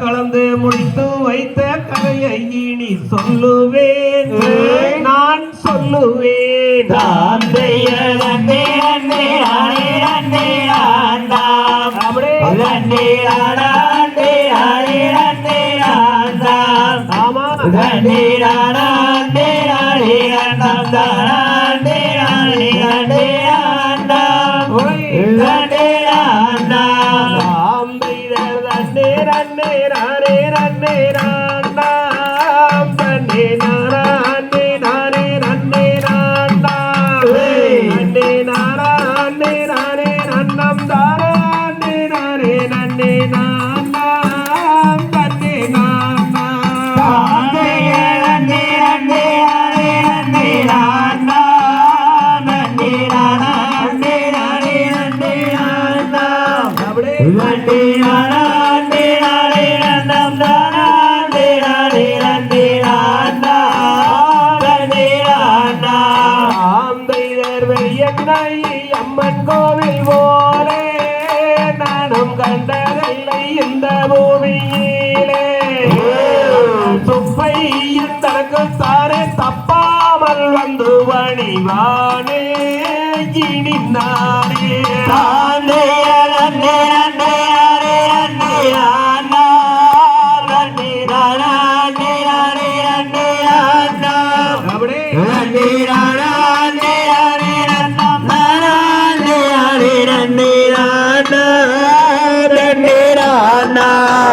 கலந்து முடித்து வைத்த கதையை இனி சொல்லுவேன். நான் சொல்லுவேன். ஆமா. நானே தப்பாமல் வந்து வணிவானே இனி நானே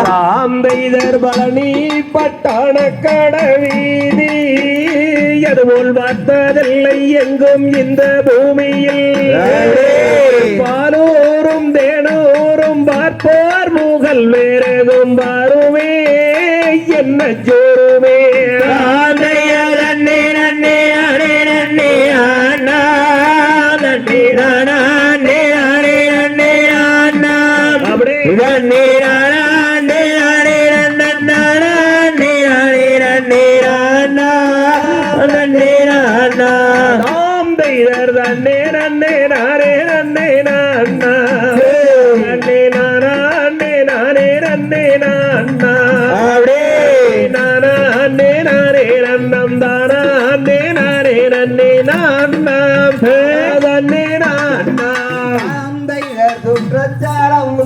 ராம்பெய்தர் பழனி பட்டாண கடவீதி அதுபோல் பார்த்ததில்லை எங்கும் இந்த பூமியில். பாலூரும் தேனூரும் பார்ப்போர் முகல் வேறெதும் பாருமே என்ன ஜோருமே. ராம்பெய்தர் தன்னே நன்னே நானே நன்னே நான்னா நன்னே நானா அன்னே நானே நன்னே நான்னா நானா அன்னே நானே நன்னம் தானா. அன்னே நானே நன்னே நான்னாம் தன்னே நான்னா சுற்றச்சாரம்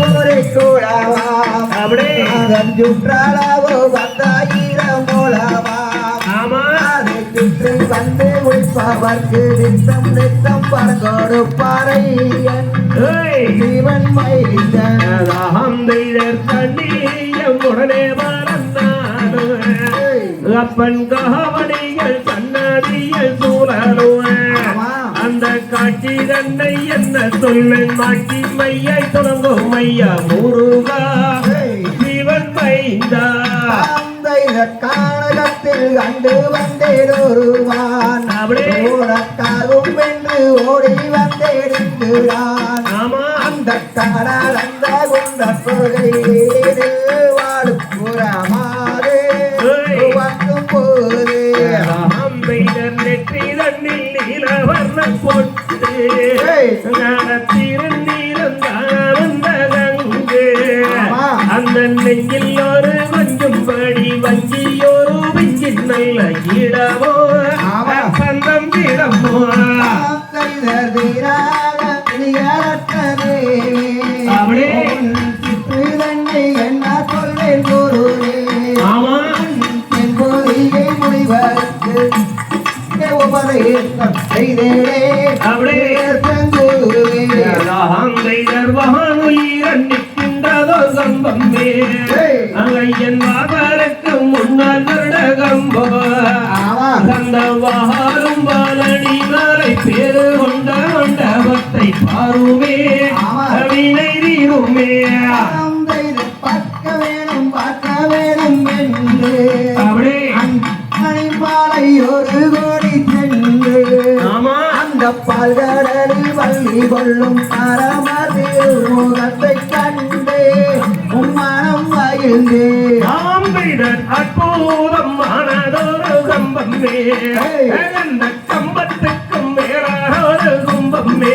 ஊரை கூடவாம் அப்படியே சுற்றாளவோ பத்தாயிரம் மூலமா ஆமா. சுற்றி வந்து உழைப்பவர்க்கு நித்தம் நித்தம் பரகொடுப்பாரை ஏய் சிவன் மைந்தன் ராம்பெய்தர் தண்ணியம் உடனே மறந்தாடு அப்பன் காவடிகள் சன்னதியில் சூழலுவ அந்த காட்சி தன்னை என்ன சொல்ல மாட்டி மையை தொடங்கும் மையா முருகா சிவன் மைந்தா காணகத்தில் கண்டு வந்தேடொருவான். ஓடக்காகும் என்று ஓடி வந்தேடுகிறான் அந்த கடல் அந்த குண்ட தொகையில் வாழும் புறமாறு. வந்தும் போது ராம்பெய்தர் நெற்றி தண்ணில் நீலவர்ண பொட்டு. ஆமா. அந்த நெஞ்சில் அங்கையன் வாசலுக்கு முன்னால் வருடகம்போ பாலடி மலை பேரு கொண்ட மண்டபத்தை பாருமே ஆமா. கவினை தீருமே வள்ளி கொள்ளும் பரமது முகத்தை கண்டு உம்மானம் மகிழ்ந்து. ராம்பெய்தர் அற்புதம் ஆனதொரு கம்பமே. அந்த கம்பத்துக்கும் மேலான ஒரு கும்பமே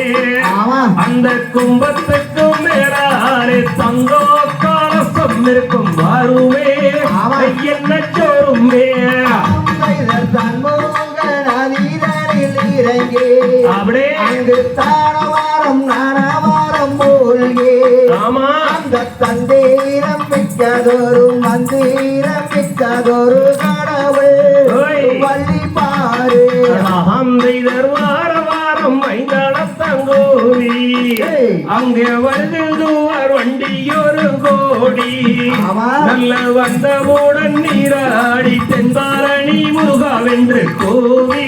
ஆமா. அந்த கும்பத்துக்கும் மேலாலே தங்கோ காலசம் இருக்கும் வாருமே. என்ன சோறுமே இறங்கி அப்படியே அங்கு தானவாரம் நானவாரம் மூழ்கி ஆமா. அந்த தந்தீரம் மிக்கதொரு மந்தீரம் மிக்கதொரு கடவுள். வள்ளி பாரு. அகம் செய்தர் வார வாரம் மைந்தாளத்தங்கோவி. அங்கே வருதுவார் வண்டி ஒரு கோடி. நல்ல வந்தவுடன் நீராடி தென்பாரணி முருகாவென்று கூவி.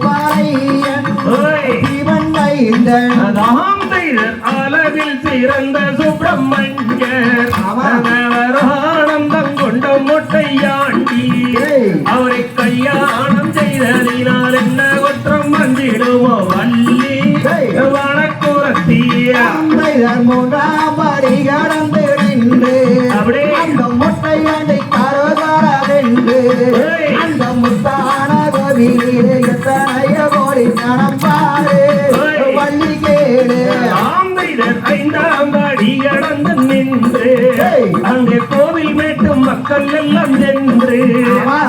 பாயன் ஓய். சிவன் மைந்தன் அதாம் செய்தர் அளவில் சிறந்த சுப்பிரமணியர். அவர் ஆனந்தம் கொண்ட மொட்டையாண்டி. அவரை கல்யாணம் செய்ததினால் கோவிலே எத்தனைய கோடி நடப்பாரு ஏய். வள்ளி கேடு ஆம்பைதர் ஐந்தாம் படி கடந்து நின்று. அங்கே கோவில் மேட்டும் மக்கள் எல்லாம் சென்று.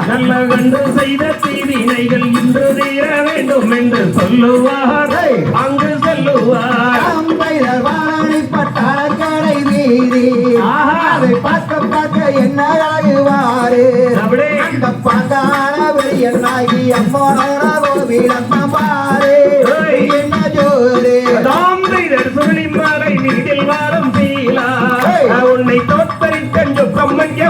நல்ல கண்டு செய்த தீவினைகள் இன்று தீர வேண்டும் என்று சொல்லுவார். அங்கு செல்லுவார் அம்பைதர் வாழை பட்டாள கடை வீதி ஆஹா. அதை பார்க்க பார்க்க என்ன ஆகுவாரு. அந்த பாங்கான வெளியனாகி அம்மோன கோவிலம்மா பாரு என்ன ஜோரு தாம்பீரர் சுழிமலை வீட்டில் வாரம் சீலா உன்னை கம்மைக்க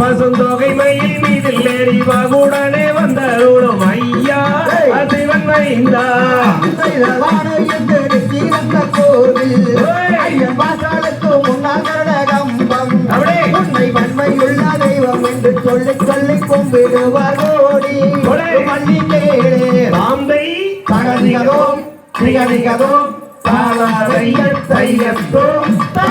பசுந்தொகை மயில் மீதில் ஏறி வாகுடனே வந்தருளும் ஐயா சிவன் கோவில் முன்னால் உன்னை வன்மையுள்ள தெய்வம் என்று சொல்லி சொல்லி கும்பிடுவார். திகதிகதோ தாளாதைய தையத்தோ தை